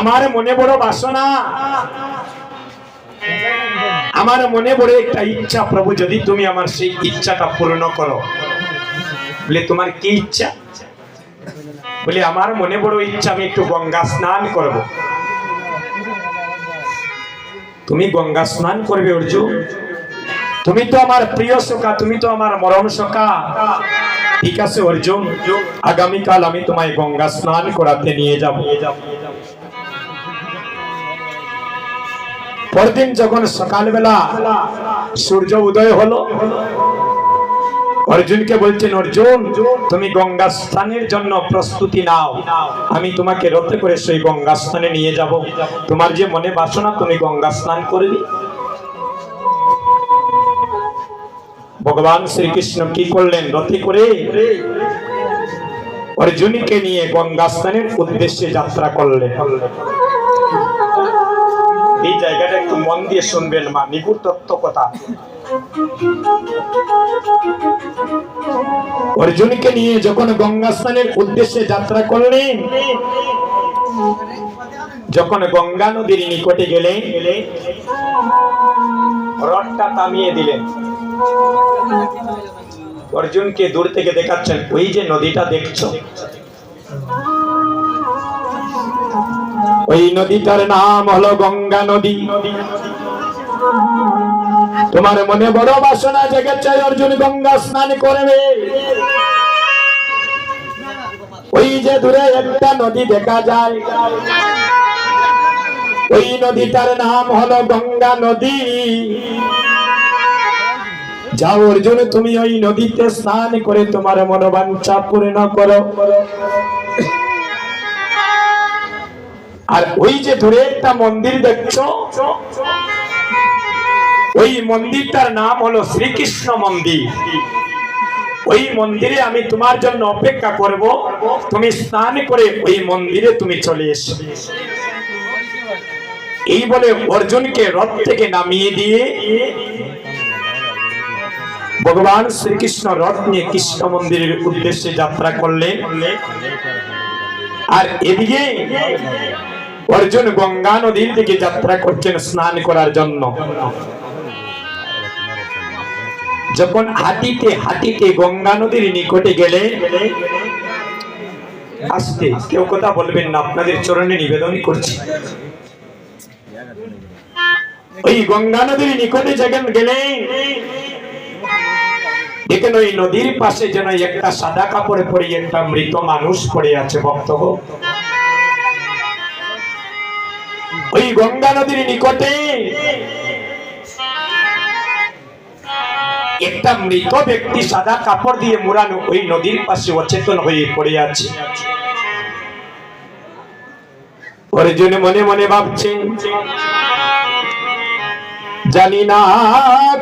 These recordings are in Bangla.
আমার মনে বড় বাসনা। আমার মনে বড় একটা ইচ্ছা, প্রভু, যদি তুমি আমার সেই ইচ্ছাটা পূর্ণ করো। বলে, তোমার কি ইচ্ছা? বলে, আমার মনে বড় ইচ্ছা, আমি একটু গঙ্গা স্নান করব। তুমি গঙ্গা স্নান করবে, অর্জুন? তুমি তো আমার প্রিয় সখা তুমি তো আমার মরম সখা ঠিক আছে, অর্জুন। আগামীকাল আমি তোমায় গঙ্গা স্নান করাতে নিয়ে যাব। পরদিন যখন সকালবেলা সূর্য উদয় হলো, অর্জুনকে বলছেন, অর্জুন, তুমি গঙ্গা স্নানের জন্য প্রস্তুতি নাও। আমি তোমাকে রথে করে সেই গঙ্গা স্নানে নিয়ে যাব। তোমার যে মনে বাসনা, তুমি গঙ্গা স্নান করবি ভগবান শ্রীকৃষ্ণ কি করলেন? রথে করে অর্জুনকে নিয়ে গঙ্গা স্থানের উদ্দেশ্যে যাত্রা করলেন। এই জায়গাটা একটু মন দিয়ে শুনবেন, মা নিগুড় তত্ত্ব কথা। অর্জুনকে নিয়ে যখন গঙ্গা স্নানের উদ্দেশ্যে যাত্রা করলেন, যখন গঙ্গা নদীর নিকটে গেলে রথটা থামিয়ে দিলেন। অর্জুনকে দূর থেকে দেখাচ্ছেন, ওই যে নদীটা দেখছ। ওই নদীটার নাম হলো গঙ্গা নদী। তোমার মনে বড় বাসনা জেগেছে, অর্জুন গঙ্গা স্নান করবে। ওই যে দূরে একটা নদী দেখা যায়। ওই নদীটার নাম হলো গঙ্গা নদী। যাও অর্জুন, তুমি ওই নদীতে স্নান করে তোমার মনোবাঞ্ছা পূর্ণ করো। আর ওই যে দূরে একটা মন্দির দেখছ? ওই মন্দিরটার নাম হলো শ্রীকৃষ্ণ মন্দির। ওই মন্দিরে আমি তোমার জন্য অপেক্ষা করব। তুমি স্নান করে ওই মন্দিরে তুমি চলে এসো। এই বলে অর্জুনকে রথ থেকে নামিয়ে দিয়ে ভগবান শ্রীকৃষ্ণ রথ নিয়ে কৃষ্ণ মন্দিরের উদ্দেশ্যে যাত্রা করলেন। আর এদিকে অর্জুন গঙ্গা নদীর দিকে যাত্রা করছেন স্নান করার জন্য। যখন হাঁটিতে হাঁটিতে গঙ্গা নদীর নিকটে গেলে, আসতে কেউ কথা বলবেন না, আপনাদের চরণে নিবেদন করছি। ওই গঙ্গা নদীর নিকটে যখন গেলে, দেখেন ওই নদীর পাশে যেন একটা সাদা কাপড়ে পরে একটা মৃত মানুষ পড়ে আছে ভক্তগণ ওই গঙ্গা নদীর নিকটে একটা মৃত ব্যক্তি সাদা কাপড় দিয়ে মোড়ানো ওই নদীর পাশে অচেতন হয়ে পড়ে আছে। অর্জুন মনে মনে ভাবছেন জানি না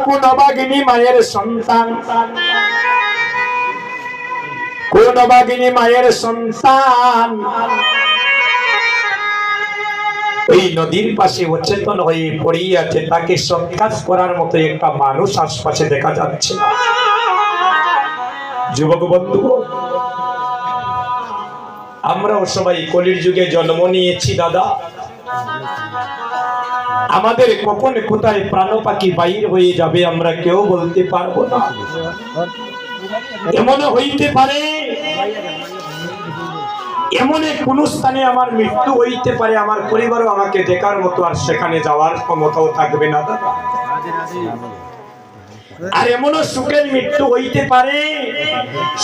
কোন বাগিনী মায়ের সন্তান। কোন বাগিনী মায়ের সন্তান। ওই নদীর পাশে অচেতন হয়ে পড়েই আছে তাকে সৎকাজ করার মতো একটা মানুষ আশপাশে দেখা যাচ্ছে না। যুবক বন্ধু, আমরাও সবাই কলির যুগে জন্ম নিয়েছি, দাদা। আমাদের কখন কোথায় প্রাণ পাখি বাইর হয়ে যাবে আমরা কেউ বলতে পারব না। এমন হইতে পারে এমন এক কোন স্থানে আমার মৃত্যু হইতে পারে আমার পরিবারও আমাকে দেখার মতো আর সেখানে যাওয়ার ক্ষমতাও থাকবে না। দাদা আর এমনও সুখের মৃত্যু হইতে পারে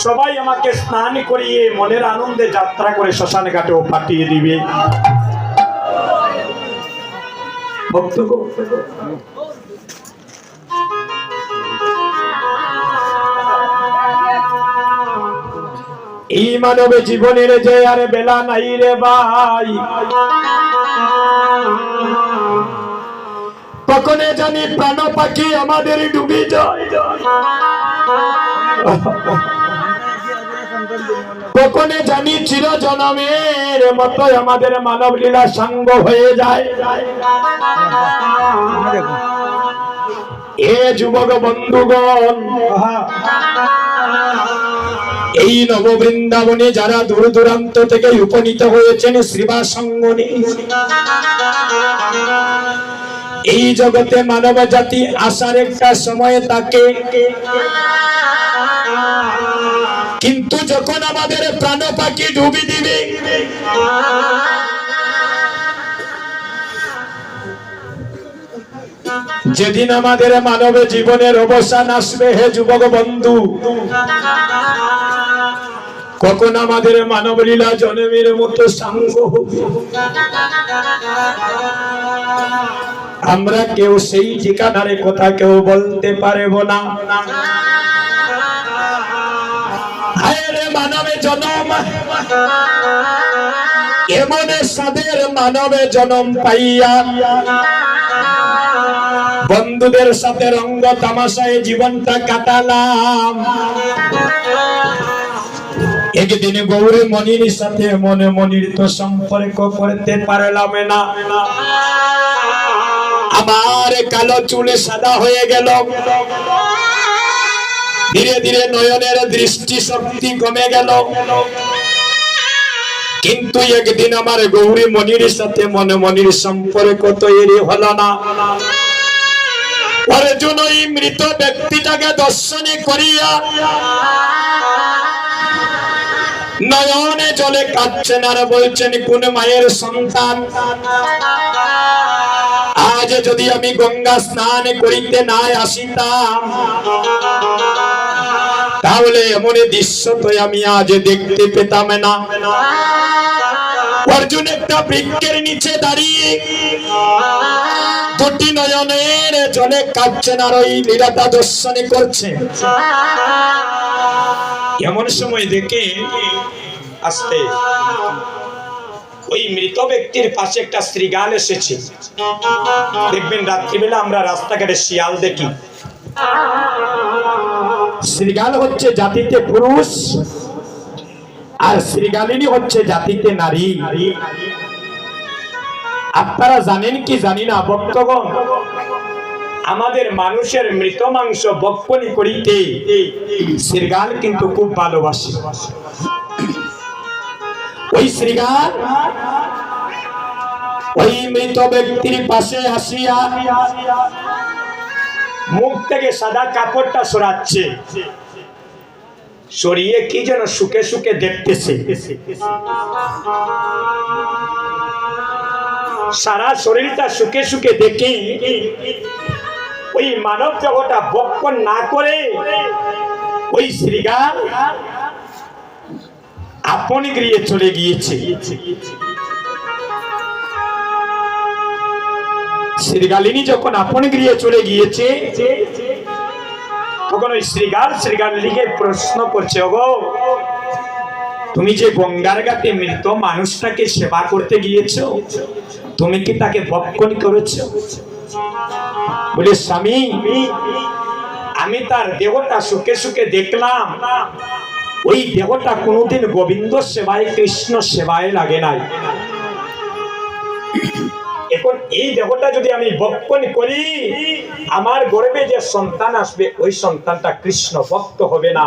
সবাই আমাকে স্নান করিয়ে মনের আনন্দে যাত্রা করে শ্মশান ঘাটেও পাঠিয়ে দিবে। ভক্তগণ, এই মানব জীবনের যে আর বেলা নাই রে ভাই। কখনে জানি প্রাণ পাখি আমাদের ডুবে যায়। কখনে জানি চির জনমের মতো আমাদের মানব লীলা সাঙ্গ হয়ে যায়। এ যুবক বন্ধুগণ এই নববৃন্দাবনে যারা দূর দূরান্ত থেকে উপনীত হয়েছেন শ্রীবাস সঙ্গনে এই জগতে মানব জাতি আসার একটা সময় তাকে। কিন্তু যখন আমাদের প্রাণ পাখি ডুবি দিবে যেদিন আমাদের মানব জীবনের অবসান আসবে, হে যুবক বন্ধু, কখন আমাদের মানব লীলা জন্মের মতো সাঙ্গ আমরা কেউ সেই ঠিকানার কথা কেউ বলতে পারব না। মানবে জনম, এমন সাদের মানবে জনম পাইয়া বন্ধুদের সাথে রঙ্গ তামাশায় জীবনটা কাটালাম। একদিন গৌরী মনির সাথে মনে মনির তো সম্পর্ক করতে পারলাম না। আমার কালো চুলে সাদা হয়ে গেল। ধীরে ধীরে নয়নের দৃষ্টি শক্তি কমে গেল। কিন্তু একদিন আমার গৌরী মনির সাথে মনে মনির সম্পর্ক তৈরি হলো না। অর্জুন ওই মৃত ব্যক্তিটাকে দর্শনে করিয়া নয়নে জলে কাঁদছেন আর বলছেন, কোন মায়ের সন্তান? আজ যদি আমি গঙ্গা স্নান করিতে না আসিতাম, তাহলে এমন দৃশ্য তো আমি আজ দেখতে পেতাম না। অর্জুন একটা বৃক্ষের নিচে দাঁড়িয়ে দুটি নয়নের জলে কাঁদছেন আর ওই লীলাটা দর্শনে করছে। এমন সময় দেখে আসতে ওই মৃত ব্যক্তির পাশে একটা শ্রীগাল এসেছে। দেখবেন রাত্রিবেলা আমরা রাস্তাঘাটে শিয়াল দেখি। শ্রীগাল হচ্ছে জাতিতে পুরুষ আর শ্রীগালিনী হচ্ছে জাতিতে নারী। আপনারা জানেন কি জানি না ভক্তগণ আমাদের মানুষের মৃত মাংস বক্ষণি করিতে শ্রীগাল কিন্তু খুব ভালোবাসে। ওই শ্রীগাল ওই মৃত ব্যক্তির পাশে আসিয়া মুখ থেকে সাদা কাপড়টা সরাচ্ছে। সরিয়ে কি যেন সুখে সুখে দেখতেছে। সারা শরীরটা সুখে সুখে দেখে। ওই মানব জগটা বক্ষণ না করে ওই শ্রীগাল আপন গৃহে চলে গিয়েছে। শ্রীগালিনী যখন আপন গৃহে চলে গিয়েছে, তখন ওই শ্রীগাল শ্রীগালিনীকে প্রশ্ন করছে, ওগো, তুমি যে গঙ্গার ঘাটে মৃত মানুষটাকে সেবা করতে গিয়েছো তুমি কি তাকে ভক্ষণ করেছ? বলে, স্বামী, আমি তার দেহটা সুখে সুখে দেখলাম। ওই দেহটা কোনোদিন গোবিন্দ সেবায়, কৃষ্ণ সেবায় লাগে নাই। এখন এই দেহটা যদি আমি ভক্ষণ করি, আমার গর্বে যে সন্তান আসবে, ওই সন্তানটা কৃষ্ণ ভক্ত হবে না।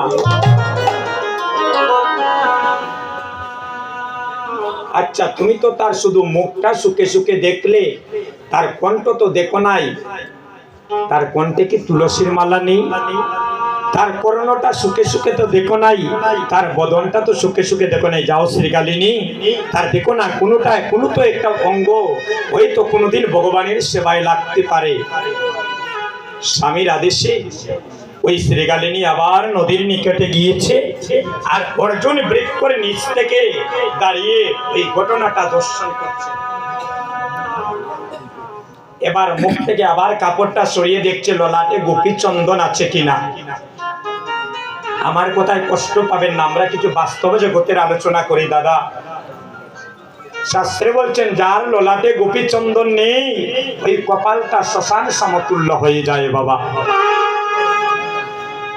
আচ্ছা তুমি তো তার শুধু মুখটা সুখে সুখে দেখলে, তার কণ্ঠ তো দেখো নাই। তার কণ্ঠে কি তুলসীর মালা নেই? তার করণটা সুখে সুখে তো দেখো নাই, তার বদনটা তো সুখে সুখে দেখো নাই। যাও শ্রীকালিনী, তার দেখো না, কোনোটা, কোনো তো একটা অঙ্গ, ওই তো কোনোদিন ভগবানের সেবায় লাগতে পারে। স্বামীর আদেশে ওই শ্রীকালিনী আবার নদীর নিকটে গিয়েছে আর অর্জুন ব্রেক করে নিচ থেকে দাঁড়িয়ে এই ঘটনাটা দর্শন করছে। এবার মুখ থেকে আবার কাপড়টা সরিয়ে দেখছে ললাটে, গোপী চন্দন আছে কিনা? আমার কোথায় কষ্ট পাবেন না, আমরা কিছু বাস্তব জগতের আলোচনা করি, দাদা। শাস্ত্রে বলছেন, যার লোলাটে গোপী চন্দন নেই, ওই কপালটা শ্মশান সমতুল্য হয়ে যায়, বাবা।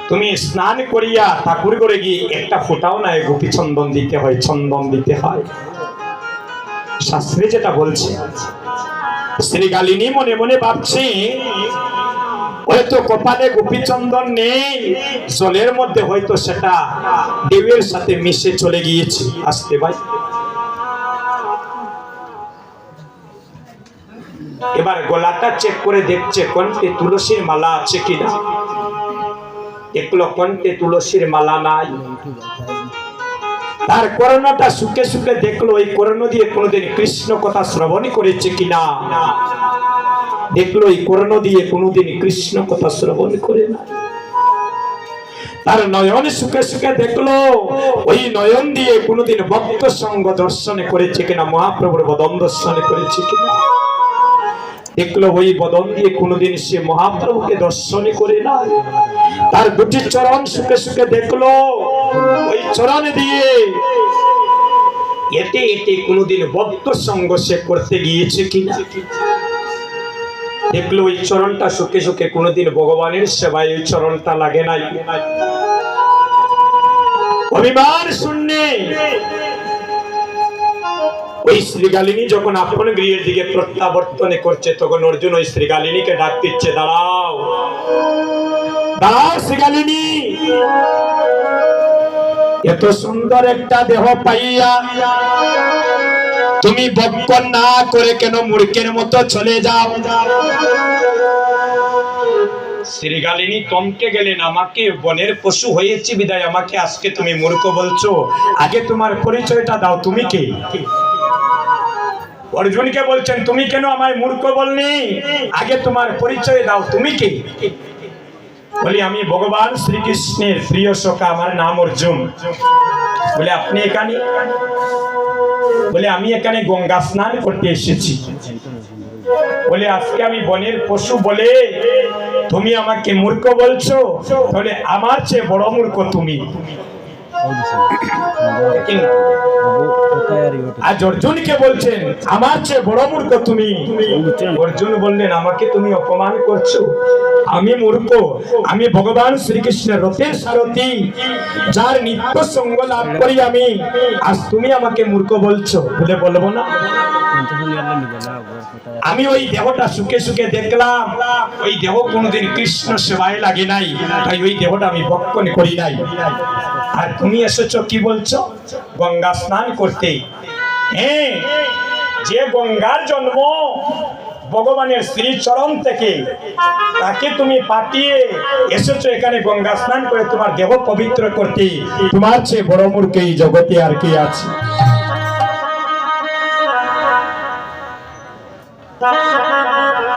তুমি স্নান করিয়া ঠাকুর করে গিয়ে একটা ফোটাও নাই, গোপী চন্দন দিতে হয়, চন্দন দিতে হয়। শাস্ত্রে যেটা বলছে শ্রী গালিনী মনে মনে ভাবছে হয়তো কপালে গোপীচন্দন নেই, জলের মধ্যে হয়তো সেটা দেবের সাথে মিশে চলে গিয়েছে। আসতে ভাই। এবার গলাটা চেক করে দেখছে কণ্ঠে তুলসীর মালা আছে কিনা। দেখল কণ্ঠে তুলসীর মালা নাই। তার করোনাটা সুখে সুখে দেখল, এই করোনা দিয়ে কোনোদিন কৃষ্ণ কথা শ্রবণ করেছে কিনা? দেখল, এই করোনা দিয়ে কোনোদিন কৃষ্ণ কথা শ্রবণ করে না তার নয়ন সুখে সুখে দেখল, ওই নয়ন দিয়ে কোনোদিন ভক্ত সঙ্গ দর্শনে করেছে কিনা, মহাপ্রভুর বদন দর্শনে করেছে কিনা? দেখল, ওই বদন দিয়ে কোনোদিন সে মহাপ্রভুকে দর্শনে করে না দুটি চরণ সুখে সুখে দেখল। ওই চরণ দিয়ে এতে এতে কোনোদিন বদ্ধ সঙ্গ সে করতে গিয়েছে কিনা? দেখল ওই চরণটা সুখে সুখে কোনোদিন ভগবানের সেবায় ওই চরণটা লাগে নাই। অভিমান শূন্যে। ওই শ্রীগালিনী যখন আপন গৃহের দিকে প্রত্যাবর্তনে করছে, তখন অর্জুন ওই শ্রীগালিনীকে ডাক দিচ্ছে, দাঁড়াও। এত সুন্দর একটা দেহ পাইয়া তুমি বক্ষণ না করে কেন মূর্খের মতো চলে যাও? শ্রীগালিনী তমকে গেলেন। আমাকে বনের পশু হয়েছি বিদায়। আমাকে আজকে তুমি মূর্খ বলছো। আগে তোমার পরিচয়টা দাও। তুমি কে? অর্জুনকে বলছেন, তুমি কেন আমায় মূর্খ বলনি? আগে তোমার পরিচয় দাও। তুমি কে? বলি, আমি ভগবান শ্রীকৃষ্ণের প্রিয় সখা আমার নাম অর্জুন। বলে, আপনি এখানে? বলে, আমি এখানে গঙ্গা স্নান করতে এসেছি। বলে, আজকে আমি বনের পশু বলে তুমি আমাকে মূর্খ বলছো? বলে, আমার চেয়ে বড় মূর্খ তুমি। আমি মূর্খ। আমি ভগবান শ্রীকৃষ্ণের রথের সারথি। যার নিত্য সঙ্গ লাভ করি আমি। আজ তুমি আমাকে মূর্খ বলছো। বলে বলব না। আমি ওই দেহটা সুখে সুখে দেখলাম। ওই দেহ কোনোদিন কৃষ্ণ সেবায় লাগে নাই। তাই ওই দেহটা আমি বক্ষণ করি নাই। আর তুমি এসেছ কি বলছো? গঙ্গা স্নান করতে হ্যাঁ যে গঙ্গার জন্ম ভগবানের শ্রী শ্রীচরণ থেকে, তাকে তুমি পাঠিয়ে এসেছ এখানে গঙ্গা স্নান করে তোমার দেহ পবিত্র করতে তোমার চেয়ে বড় মূর্খ এই জগতে আর কি আছে?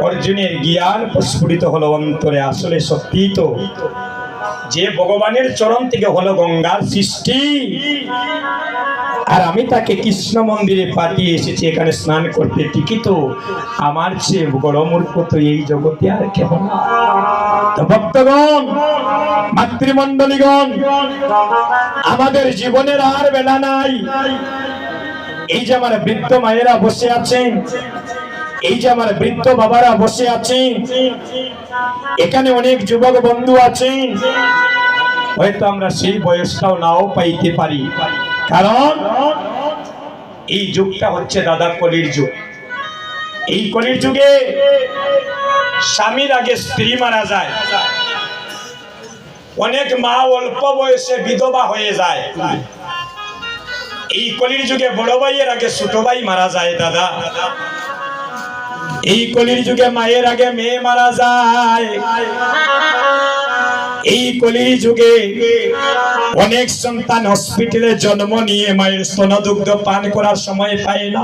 অর্জুনের জ্ঞান প্রস্ফুটিত হলো অন্তরে, আসলে সত্যি তো যে ভগবানের চরণ থেকে হলো গঙ্গার সৃষ্টি। আর আমি তাকে কৃষ্ণ মন্দিরে পাঠিয়ে এসেছি, এখানে স্নান করতে। ঠিকই তো? আমার চেয়ে বড় মূর্খ তো এই জগতে আর কেহ না। ভক্তগণ, মাতৃমণ্ডলীগণ, আমাদের জীবনের আর বেলা নাই। এই যে আমার বৃদ্ধ মায়েরা বসে আছেন এই যে আমার বৃদ্ধ বাবারা বসে আছেন, এখানে অনেক যুবক বন্ধু আছেন। হয়তো আমরা সেই বয়সটাও নাও পাইতে পারি। কারণ এই যুগটা হচ্ছে দাদা কলির যুগ। এই কলির যুগে স্বামীর আগে স্ত্রী মারা যায়। অনেক মা অল্প বয়সে বিধবা হয়ে যায়। এই কলির যুগে বড় ভাইয়ের আগে ছোট ভাই মারা যায় দাদা। এই কলির যুগে মায়ের আগে মেয়ে মারা যায়। এই কলির যুগে অনেক সন্তান হসপিটালে জন্ম নিয়ে মায়ের স্তনদুগ্ধ পান করার সময় পায় না।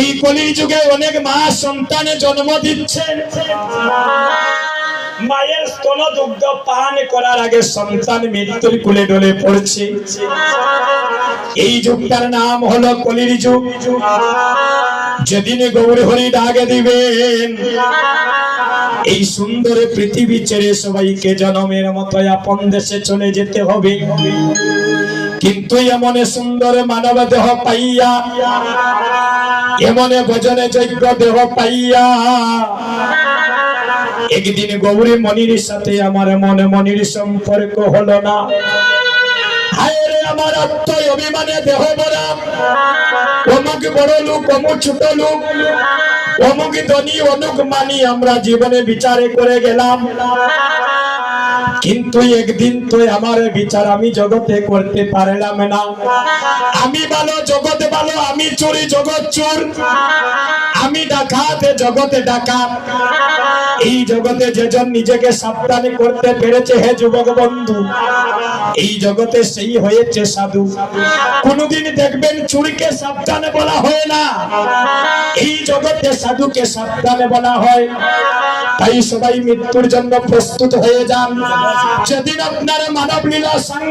এই কলির যুগে অনেক মা সন্তানে জন্ম দিচ্ছে মায়ের স্তন দুগ্ধ পান করার আগে সন্তান মৃত্যুর কুলে ডলে পড়ছে। এই যুগটার নাম হলো কলির যুগ। যেদিন গৌর হরি ডাকে দিবেন, এই সুন্দর পৃথিবী ছেড়ে সবাইকে জনমের মতো আপন দেশে চলে যেতে হবে। কিন্তু এমন সুন্দর মানব দেহ পাইয়া, এমন ভজনে যোগ্য দেহ পাইয়া, একদিন গৌরী মনির সাথে আমার মনে মনির সম্পর্ক হলো না। আমার আত্ম অভিমানে দেহ ভরা, অমুক বড় লোক, অমুক ছোট লোক, অমুক ধনী অনুক মানি, আমরা জীবনে বিচারে করে গেলাম। কিন্তু একদিন তো আমার বিচার আমি জগতে করতে পারলাম না। আমি ভালো জগতে ভালো, আমি চুরি জগৎ চোর। আমি ডাকাতে জগতে ডাকাত। এই জগতে যেজন নিজেকে সাবধানে করতে পেরেছে, হে যুবক বন্ধু। এই জগতে সেই হয়েছে সাধু। কোনদিন দেখবেন চুরিকে সাবধানে বলা হয় না। এই জগতে সাধুকে সাবধানে বলা হয়। তাই সবাই মৃত্যুর জন্য প্রস্তুত হয়ে যান। যেদিন আপনার মানব লীলা সং